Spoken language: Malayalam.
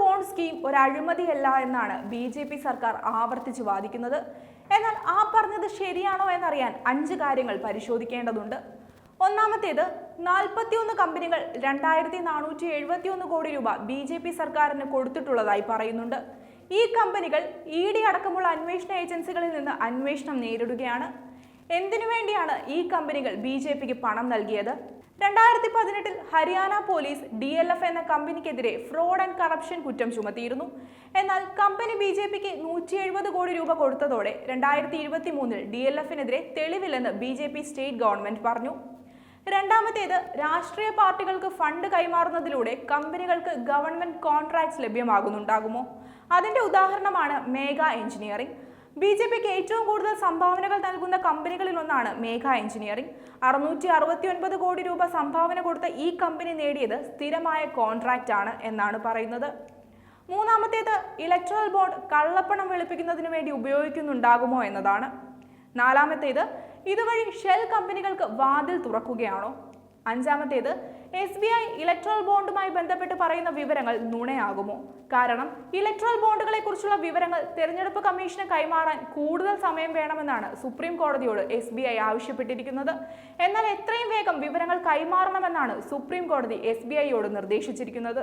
ബോണ്ട് സ്കീം ഒരു അഴിമതിയല്ല എന്നാണ് ബി ജെ പി സർക്കാർ ആവർത്തിച്ച് വാദിക്കുന്നത്. എന്നാൽ ആ പറഞ്ഞത് ശരിയാണോ എന്നറിയാൻ അഞ്ച് കാര്യങ്ങൾ പരിശോധിക്കേണ്ടതുണ്ട്. ഒന്നാമത്തേത് നാൽപ്പത്തിയൊന്ന് കമ്പനികൾ രണ്ടായിരത്തി നാനൂറ്റി എഴുപത്തിയൊന്ന് കോടി രൂപ ബി ജെ പി സർക്കാരിന് കൊടുത്തിട്ടുള്ളതായി പറയുന്നുണ്ട്. ഈ കമ്പനികൾ ഇ ഡി അടക്കമുള്ള അന്വേഷണ ഏജൻസികളിൽ നിന്ന് അന്വേഷണം നേരിടുകയാണ്. എന്തിനു വേണ്ടിയാണ് ഈ കമ്പനികൾ ബി ജെ പിക്ക് പണം നൽകിയത്? രണ്ടായിരത്തി പതിനെട്ടിൽ Haryana police D L F എന്ന കമ്പനിക്കെതിരെ ഫ്രോഡ് ആൻഡ് കറപ്ഷൻ കുറ്റം ചുമത്തിയിരുന്നു. എന്നാൽ കമ്പനി ബി ജെ പിക്ക് നൂറ്റി എഴുപത് കോടി രൂപ കൊടുത്തതോടെ രണ്ടായിരത്തി ഇരുപത്തി മൂന്നിൽ ഡി എൽ എഫിനെതിരെ തെളിവില്ലെന്ന് B J P state government പറഞ്ഞു. രണ്ടാമത്തേത് രാഷ്ട്രീയ പാർട്ടികൾക്ക് ഫണ്ട് കൈമാറുന്നതിലൂടെ കമ്പനികൾക്ക് ഗവൺമെന്റ് കോൺട്രാക്ട്സ് ലഭ്യമാകുന്നുണ്ടാകുമോ? അതിന്റെ ഉദാഹരണമാണ് മേഘ എഞ്ചിനീയറിംഗ്. ബി ജെ പിക്ക് ഏറ്റവും കൂടുതൽ സംഭാവനകൾ നൽകുന്ന കമ്പനികളിൽ ഒന്നാണ് മേഘ എഞ്ചിനീയറിംഗ്. അറുന്നൂറ്റി അറുപത്തി ഒൻപത് കോടി രൂപ സംഭാവന കൊടുത്ത ഈ കമ്പനി നേടിയത് സ്ഥിരമായ കോൺട്രാക്റ്റ് ആണ് എന്നാണ് പറയുന്നത്. മൂന്നാമത്തേത് ഇലക്ട്രൽ ബോർഡ് കള്ളപ്പണം വെളുപ്പിക്കുന്നതിന് വേണ്ടി ഉപയോഗിക്കുന്നുണ്ടാകുമോ എന്നതാണ്. നാലാമത്തേത് ഇതുവഴി ഷെൽ കമ്പനികൾക്ക് വാതിൽ തുറക്കുകയാണോ? അഞ്ചാമത്തേത് എസ് ബി ഐ ഇലക്ട്രൽ ബോണ്ടുമായി ബന്ധപ്പെട്ട് പറയുന്ന വിവരങ്ങൾ നുണയാകുമോ? കാരണം ഇലക്ട്രൽ ബോണ്ടുകളെ കുറിച്ചുള്ള വിവരങ്ങൾ തെരഞ്ഞെടുപ്പ് കമ്മീഷന് കൈമാറാൻ കൂടുതൽ സമയം വേണമെന്നാണ് സുപ്രീം കോടതിയോട് എസ് ബി ഐ ആവശ്യപ്പെട്ടിരിക്കുന്നത്. എന്നാൽ എത്രയും വേഗം വിവരങ്ങൾ കൈമാറണമെന്നാണ് സുപ്രീം കോടതി എസ് ബി ഐയോട് നിർദ്ദേശിച്ചിരിക്കുന്നത്.